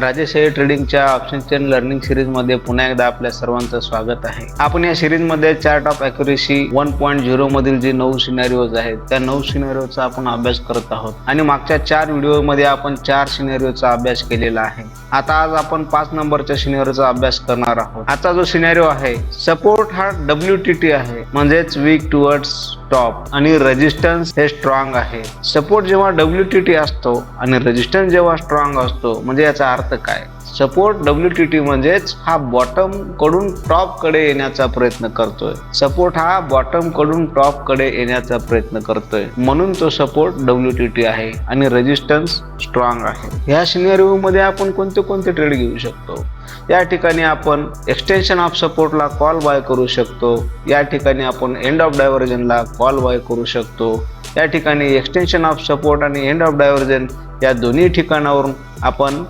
राजेशाही ट्रेडिंगच्या option chain learning सिरीजमध्ये पुन्हा एकदा आपल्या सर्वांचं स्वागत आहे. आपण या सिरीजमध्ये chart of accuracy one point zero मधील जे नऊ सिनेरिओज आहेत त्या नऊ सिनेरिओचा आपण अभ्यास करत आहोत. आणि मागच्या चार व्हिडिओमध्ये आपण चार सिनेरिओचा अभ्यास केलेला आहे. आता आज आपण पाच नंबरच्या सिनेरिओचा अभ्यास करणार आहोत. आता जो सिनेरिओ आहे सपोर्ट हा डब्ल्यू टी टी आहे. म्हणजेच वीक टुवर्ड्स टॉप आणि रेजिस्टन्स हे स्ट्रॉंग आहे. सपोर्ट जेव्हा डब्ल्यू टी टी असतो आणि रेजिस्टन्स जेव्हा स्ट्रॉंग असतो म्हणजे याचा अर्थ काय? सपोर्ट डब्ल्यू टी टी म्हणजेच हा बॉटमकडून टॉपकडे येण्याचा प्रयत्न करतोय. सपोर्ट हा बॉटमकडून टॉपकडे येण्याचा प्रयत्न करतोय. म्हणून तो सपोर्ट डब्ल्यू टी टी आहे आणि रेजिस्टन्स स्ट्रॉंग आहे. ह्या सिनेरिओ मध्ये आपण कोणते कोणते ट्रेड घेऊ शकतो? या ठिकाणी आपण एक्सटेन्शन ऑफ सपोर्टला कॉल बाय करू शकतो. या ठिकाणी आपण एंड ऑफ डायव्हर्जनला कॉल बाय करू शकतो. या ठिकाणी एक्सटेन्शन ऑफ सपोर्ट आणि एंड ऑफ डायव्हर्जन या दोन्ही ठिकाणावरून आपण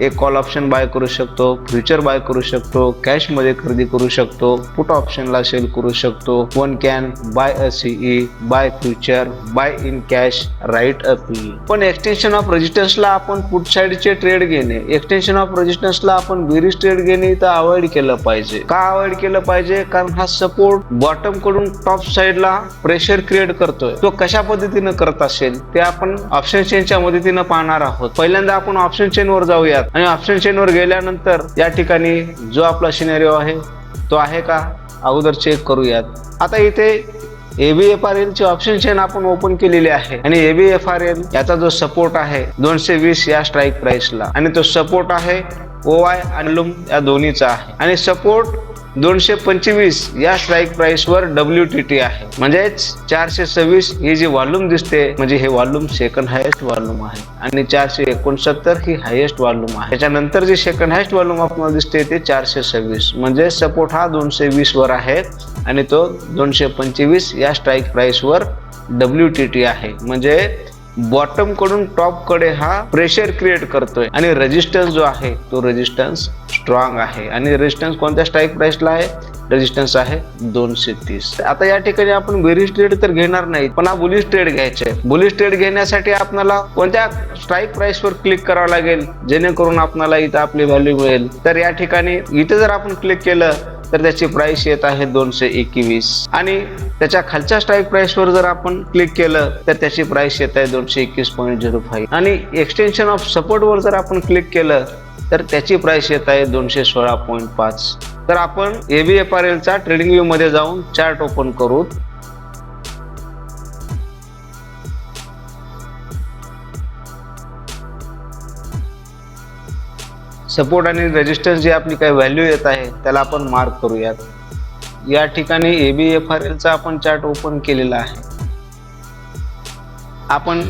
एक कॉल ऑप्शन बाय करू शकतो फ्युचर बाय करू शकतो कॅशमध्ये खरेदी करू शकतो पुट ऑप्शनला सेल करू शकतो. One can buy a CE buy future buy in cash right a P पण एक्सटेन्शन ऑफ रेजिस्टन्सला आपण पुट साईडचे ट्रेड घेणे एक्सटेन्शन ऑफ रेजिस्टन्सला आपण बेरीज ट्रेड घेणे इथं अवॉइड केलं पाहिजे. का अवॉइड केलं पाहिजे? कारण हा सपोर्ट बॉटमकडून टॉप साईडला प्रेशर क्रिएट करतोय. तो कशा पद्धतीनं करत असेल ते आपण ऑप्शन चेनच्या मदतीनं पाहणार आहोत. पहिल्यांदा आपण ऑप्शन चेनवर जाऊयात आणि ऑप्शन चेनवर गेल्यानंतर या ठिकाणी जो आपला सिनेरिओ आहे तो आहे का? अगोदर चेक करूयात. आता इथे एबी एफ आर एल ची ऑप्शन चेन आपण ओपन केलेली आहे. आणि एबी एफ आर एल याचा जो सपोर्ट आहे दोनशे वीस या स्ट्राईक प्राइसला आणि तो सपोर्ट आहे ओ आय आणि लुम या दोन्हीचा आहे. आणि सपोर्ट दोनशे पंचवीस या स्ट्राईक प्राईसवर डब्ल्यू टी टी आहे. म्हणजेच चारशे सव्वीस ही जी वॉल्यूम दिसते म्हणजे हे वॉल्यूम सेकंड हायेस्ट वॉल्यूम आहे. आणि चारशे एकोणसत्तर ही हायेस्ट व्हॉल्यूम आहे. त्याच्यानंतर जी सेकंड हायेस्ट वॉल्यूम आपल्याला दिसते ते चारशे सव्वीस. म्हणजे सपोर्ट हा दोनशे वीस वर आहे. आणि तो दोनशे पंचवीस या स्ट्राईक प्राईसवर डब्ल्यू टी टी आहे. म्हणजे बॉटमकडून टॉपकडे हा प्रेशर क्रिएट करतोय. आणि रेजिस्टन्स जो आहे तो रेजिस्टन्स स्ट्रॉंग आहे. आणि रेजिस्टन्स कोणत्या स्ट्राईक प्राइसला आहे? रेजिस्टन्स आहे दोनशे तीस. आता या ठिकाणी आपण बेरीज ट्रेड तर घेणार नाही पण हा बुलिश ट्रेड आहे बुलिश ट्रेड घेण्यासाठी आपल्याला कोणत्या स्ट्राईक प्राइस वर क्लिक करावं लागेल? जेणेकरून आपल्याला इथं आपली व्हॅल्यू मिळेल. तर या ठिकाणी इथे जर आपण क्लिक केलं तर त्याची प्राइस येत आहे दोनशे एकवीस. आणि त्याच्या खालच्या स्ट्राईक प्राइस वर जर आपण क्लिक केलं तर त्याची प्राइस येत आहे दोनशे एकवीस पॉईंट झिरो फाईव्ह आणि एक्सटेन्शन ऑफ सपोर्ट वर जर आपण क्लिक केलं तर त्याची प्राइस येत आहे दोनशे सोळा पॉईंट पाच. तर आपण एबी एफ आर एलचा ट्रेडिंग व्ह्यू मध्ये जाऊन चार्ट ओपन करू. सपोर्ट आणि रेजिस्टन्स जी आपली काही व्हॅल्यू येत आहे त्याला आपण मार्क करूयात. या ठिकाणी ए बी एफ आर एलचा आपण चार्ट ओपन केलेला आहे. आपण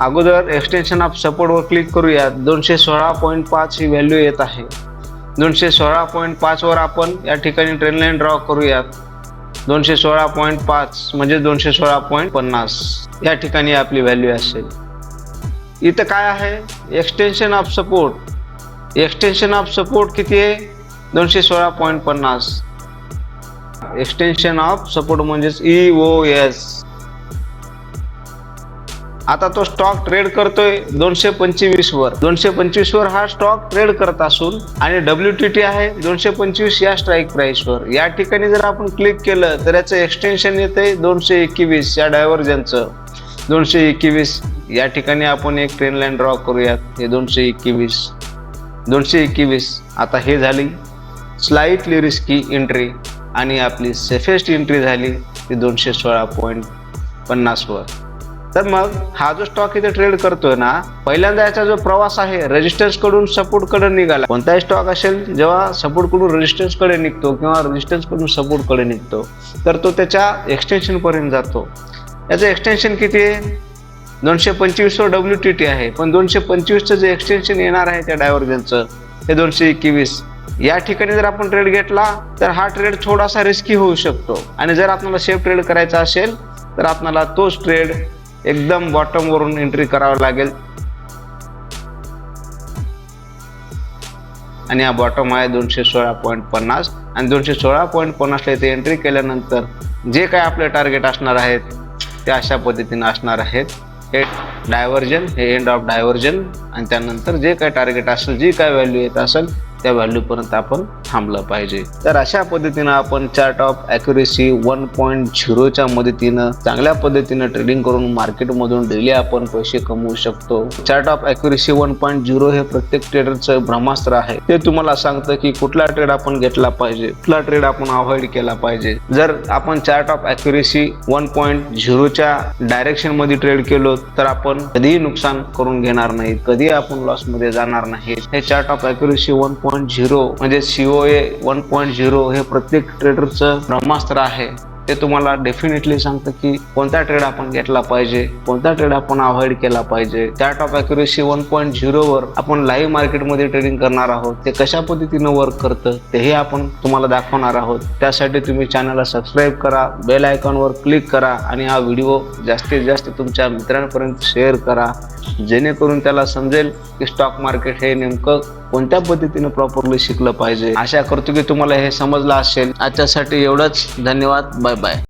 अगोदर एक्सटेन्शन ऑफ सपोर्टवर क्लिक करूयात. दोनशे सोळा पॉईंट पाच ही व्हॅल्यू येत आहे. दोनशे सोळा पॉईंट पाचवर आपण या ठिकाणी ट्रेन लाईन ड्रॉ करूयात. दोनशे सोळा पॉईंट पाच म्हणजे दोनशे सोळा पॉईंट पन्नास. या ठिकाणी आपली व्हॅल्यू असेल. इथं काय आहे? Extension of support extension of support किती आहे? दोनशे सोळा पॉईंट पन्नास. एक्सटेन्शन ऑफ सपोर्ट म्हणजेच ई ओ एस आता तो स्टॉक ट्रेड करतोय दोनशे पंचवीस वर दोनशे पंचवीस वर हा स्टॉक ट्रेड करत असून आणि डब्ल्यू टी टी आहे दोनशे पंचवीस या स्ट्राईक प्राइसवर या ठिकाणी जर आपण क्लिक केलं तर याचं एक्सटेन्शन येते दोनशे एकवीस या डायव्हर्जनचं दोनशे एकवीस या ठिकाणी आपण एक ट्रेन लाईन ड्रॉ करूयात. हे दोनशे एकवीस. दोनशे एकवीस. आता हे झाली. स्लाइटली रिस्की एंट्री आणि आपली सेफेस्ट एंट्री झाली ती दोनशे सोळा पॉईंट पन्नासवर तर मग हा जो स्टॉक इथे ट्रेड करतोय ना पहिल्यांदा याचा जो प्रवास आहे रेजिस्टन्सकडून सपोर्टकडे निघाला. कोणताही स्टॉक असेल जेव्हा सपोर्टकडून रेजिस्टन्सकडे निघतो किंवा रेजिस्टन्सकडून सपोर्टकडे निघतो तर तो त्याच्या एक्सटेन्शन पर्यंत जातो. याचं एक्सटेन्शन किती आहे? दोनशे पंचवीसवर डब्ल्यू टी टी आहे. पण दोनशे पंचवीसचं जे एक्सटेन्शन येणार आहे त्या डायव्हर्जनचं हे दोनशे एकवीस. या ठिकाणी जर आपण ट्रेड घेतला तर हा ट्रेड थोडासा रिस्की होऊ शकतो. आणि जर आपल्याला सेफ ट्रेड करायचा असेल तर आपल्याला तोच ट्रेड एकदम बॉटमवरून एंट्री करावा लागेल. आणि हा बॉटम आहे दोनशे सोळा पॉईंट पन्नास. आणि दोनशे सोळा पॉईंट पन्नासला इथे एंट्री केल्यानंतर जे काय आपले टार्गेट असणार आहेत ते अशा पद्धतीने असणार आहेत. हे डायव्हर्जन हे एंड ऑफ डायव्हर्जन आणि त्यानंतर जे काय टार्गेट असेल जी काय व्हॅल्यू येत असेल त्या व्हॅल्यूपर्यंत आपण थांबलं पाहिजे. तर अशा पद्धतीनं आपण chart of accuracy one point झिरोच्या मदतीनं चांगल्या पद्धतीनं ट्रेडिंग करून मार्केटमधून डेली आपण पैसे कमवू शकतो. Chart of accuracy one point zero हे प्रत्येक ट्रेडरचं ब्रह्मास्त्र आहे. ते तुम्हाला सांगतं की कुठला ट्रेड आपण घेतला पाहिजे कुठला ट्रेड आपण अवॉइड केला पाहिजे. जर आपण chart of accuracy one point झिरोच्या डायरेक्शनमध्ये ट्रेड केलो तर आपण कधीही नुकसान करून घेणार नाही. कधीही आपण लॉसमध्ये जाणार नाही. हे chart of accuracy one point zero म्हणजे सीओए वन पॉईंट झिरो हे प्रत्येक ट्रेडरचं ब्रह्मास्त्र आहे. ते तुम्हाला डेफिनेटली सांगतं की कोणता ट्रेड आपण घेतला पाहिजे कोणता ट्रेड आपण अवॉइड केला पाहिजे. त्या टॉप अॅक्युरेसी वन पॉईंट झिरोवर आपण लाईव्ह मार्केटमध्ये ट्रेडिंग करणार आहोत. ते कशा पद्धतीनं वर्क करतं तेही आपण तुम्हाला दाखवणार आहोत. त्यासाठी तुम्ही चॅनलला सबस्क्राईब करा बेल आयकॉनवर क्लिक करा आणि हा व्हिडिओ जास्तीत जास्त तुमच्या मित्रांपर्यंत शेअर करा. जेणेकरून त्याला समजेल की स्टॉक मार्केट हे नेमकं कोणत्या पद्धतीने प्रॉपरली शिकलं पाहिजे. आशा करतो की तुम्हाला हे समजलं असेल. आजच्यासाठी एवढंच. धन्यवाद. Bye bye